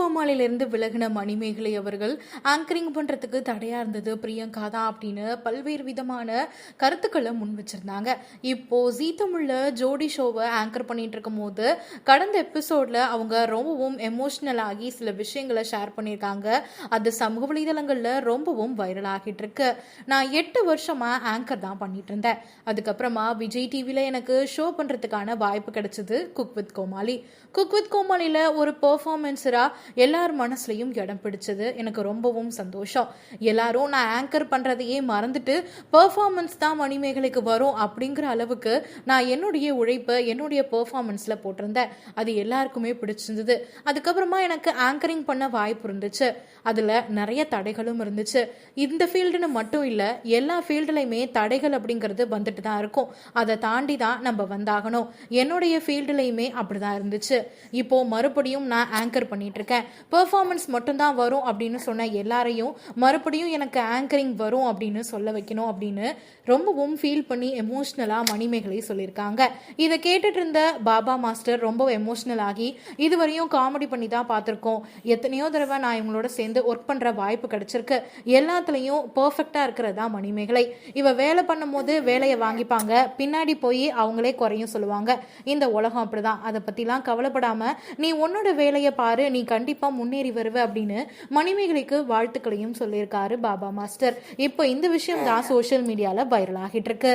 கோமாளிலிருந்து விலகின மணிமேகலை அவர்கள் ஆங்கரிங் பண்றதுக்கு தடையா இருந்தது பிரியங்கா தான் அப்படின்னு பல்வேறு விதமான கருத்துக்களை முன் வச்சிருந்தாங்க. இப்போ ஜீ தமிழ்ல ஜோடி ஷோவை ஆங்கர் பண்ணிட்டு இருக்கும் போது கடந்த எபிசோட்ல அவங்க ரொம்பவும் எமோஷனல் ஆகி சில விஷயங்களை ஷேர் பண்ணியிருக்காங்க. அது சமூக வலைதளங்கள்ல ரொம்பவும் வைரல் ஆகிட்டு இருக்கு. நான் எட்டு வருஷமா ஆங்கர் தான் பண்ணிட்டு இருந்தேன். அதுக்கப்புறமா விஜய் டிவில எனக்கு ஷோ பண்றதுக்கான வாய்ப்பு கிடைச்சது cook with Komali. Cook with கோமாளியில் ஒரு பெர்ஃபார்மன்ஸரா எல்லார் மனசுலையும் இடம் பிடிச்சது. எனக்கு ரொம்பவும் சந்தோஷம். எல்லாரும் நான் ஆங்கர் பண்ணுறதையே மறந்துட்டு பர்ஃபார்மன்ஸ் தான் மணிமேகலைக்கு வரும் அப்படிங்கிற அளவுக்கு நான் என்னுடைய உழைப்பை என்னுடைய பர்ஃபார்மன்ஸில் போட்டிருந்தேன். அது எல்லாருக்குமே பிடிச்சிருந்தது. அதுக்கப்புறமா எனக்கு ஆங்கரிங் பண்ண வாய்ப்பு இருந்துச்சு. அதில் நிறைய தடைகளும் இருந்துச்சு. இந்த ஃபீல்டுன்னு மட்டும் இல்லை எல்லா ஃபீல்டுலையுமே தடைகள் அப்படிங்கிறது வந்துட்டு தான் இருக்கும். அதை தாண்டி தான் நம்ம வந்தாகணும். என்னுடைய ஃபீல்டுலையுமே அப்படிதான் இருந்துச்சு. இப்போ மறுபடியும் நான் ஆங்கர் பண்ணிட்டு இருக்கேன். பெர்ஃபார்மன்ஸ் மட்டும்தான் வரும் அப்படின்னு சொன்ன எல்லாரையும் மறுபடியும் எனக்கு ஆங்கரிங் வரும் அப்படின்னு சொல்ல வைக்கணும் அப்படின்னு ரொம்பவும் ஃபீல் பண்ணி எமோஷ்னலாக மணிமேகலை சொல்லியிருக்காங்க. இதை கேட்டுட்டு இருந்த பாபா மாஸ்டர் ரொம்ப எமோஷ்னல் ஆகி இதுவரையும் காமெடி பண்ணி தான் பார்த்துருக்கோம். எத்தனையோ தடவை நான் இவங்களோட சேர்ந்து ஒர்க் பண்ணுற வாய்ப்பு கிடைச்சிருக்கு. எல்லாத்துலேயும் பர்ஃபெக்டாக இருக்கிறதா மணிமேகலை. இவ வேலை பண்ணும்போது வேலையை வாங்கிப்பாங்க. பின்னாடி போய் அவங்களே குறையும் சொல்லுவாங்க. இந்த உலகம் அப்படிதான். அதை பற்றிலாம் கவலைப்படாமல் நீ உன்னோட வேலையை பாரு நீ கண்டிப்பாக முன்னேறி வருவேன் அப்படின்னு மணிமேகலைக்கு வாழ்த்துக்களையும் சொல்லியிருக்காரு பாபா மாஸ்டர். இப்போ இந்த விஷயம் தான் சோஷியல் மீடியாவில் வைரல் ஆகிட்டு இருக்கு.